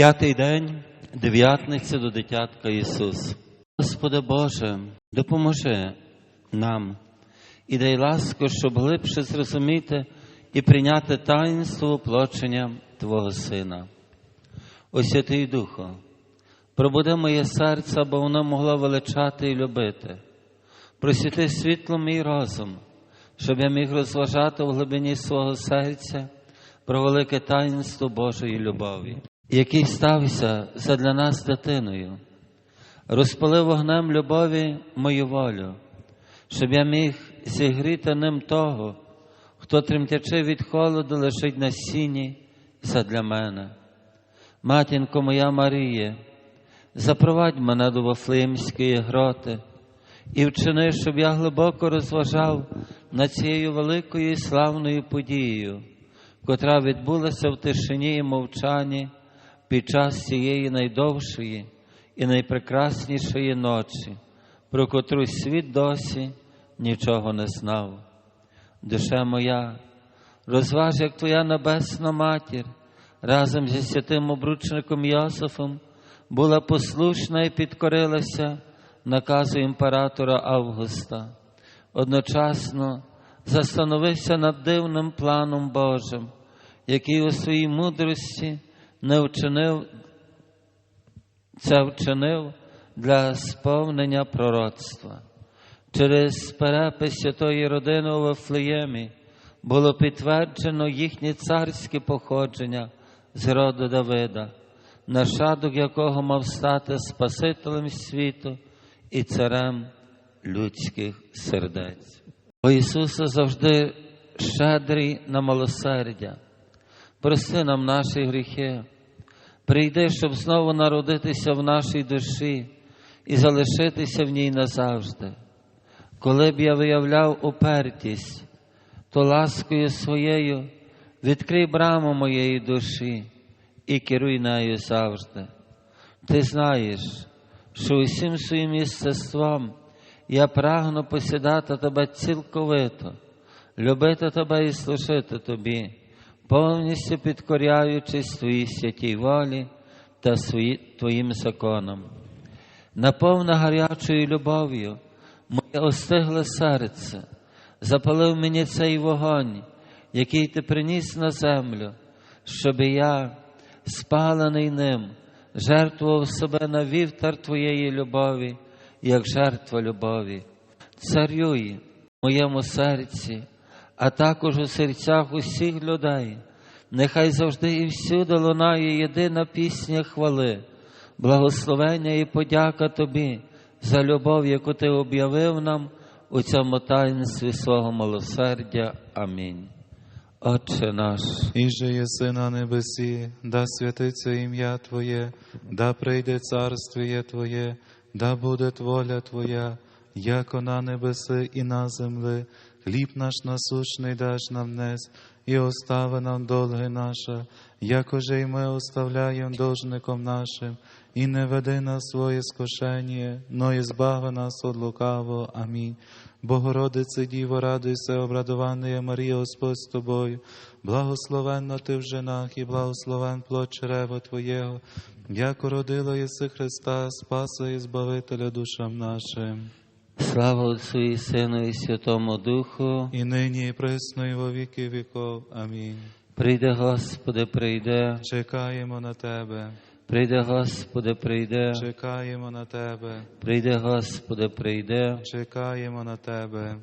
П'ятий день дев'ятниці до дитятка Ісус. Господи Боже, допоможи нам і дай ласку, щоб глибше зрозуміти і прийняти таїнство оплочення Твого Сина. О Святий Духу, пробуди моє серце, бо воно могло величати і любити. Просвіти світло мій розум, щоб я міг розважати в глибині свого серця про велике таїнство Божої любові, який стався задля нас дитиною, розпалив вогнем любові мою волю, щоб я міг зігріти ним того, хто тремтячи від холоду лежить на сіні задля мене. Матінко моя Марія, запровадь мене до Вафлеємської гроти і вчини, щоб я глибоко розважав над цією великою і славною подією, котра відбулася в тишині і мовчанні під час цієї найдовшої і найпрекраснішої ночі, про котру світ досі нічого не знав. Душе моя, розваж, як Твоя небесна матір, разом зі святим обручником Йосифом була послушна і підкорилася наказу імператора Августа. Одночасно застановився над дивним планом Божим, який у своїй мудрості не вчинив, це вчинив для сповнення пророцтва. Через перепис святої родини у Вифлеємі було підтверджено їхнє царське походження з роду Давида, нащадок якого мав стати Спасителем світу і царем людських сердець. О Ісусе завжди щедрий на милосердя, прости нам наші гріхи, прийди, щоб знову народитися в нашій душі і залишитися в ній назавжди. Коли б я виявляв упертість, то ласкою своєю відкрий браму моєї душі і керуй нею завжди. Ти знаєш, що усім своїм єстеством я прагну посідати тебе цілковито, любити тебе і служити тобі, повністю підкоряючись твоїй святій волі та свої, твоїм законам. Наповна гарячою любов'ю моє остигле серце, запалив мені цей вогонь, який ти приніс на землю, щоб я, спалений ним, жертвував себе на вівтар Твоєї любові, як жертва любові. Царюй моєму серці, а також у серцях усіх людей. Нехай завжди і всюди лунає єдина пісня хвали, благословення і подяка Тобі за любов, яку Ти об'явив нам у цьому таїнстві свого милосердя. Амінь. Отче наш. І же єси на небесі, да святиться ім'я Твоє, да прийде царствіє Твоє, да буде воля Твоя, яко на небеси і на земли, хліб наш насущний даш нам днес, і остави нам долги наша, якоже й ми оставляємо должником нашим, і не веди нас своє скошення, но і збави нас от лукаво. Амінь. Богородице Діво, радуйся, обрадована Марія, Господь з тобою, благословенна ти в женах і благословен плод чрева Твоєго, як родила єси Христа, Спаса і Збавителя душам нашим, Слава Отцу і Сину і Святому Духу. і нині, і присно, і во віки віков. Амінь. Прийде, Господи, прийде, Чекаємо на Тебе, прийде, Господи, прийде, чекаємо на Тебе, прийде, Господи, прийде. чекаємо на Тебе.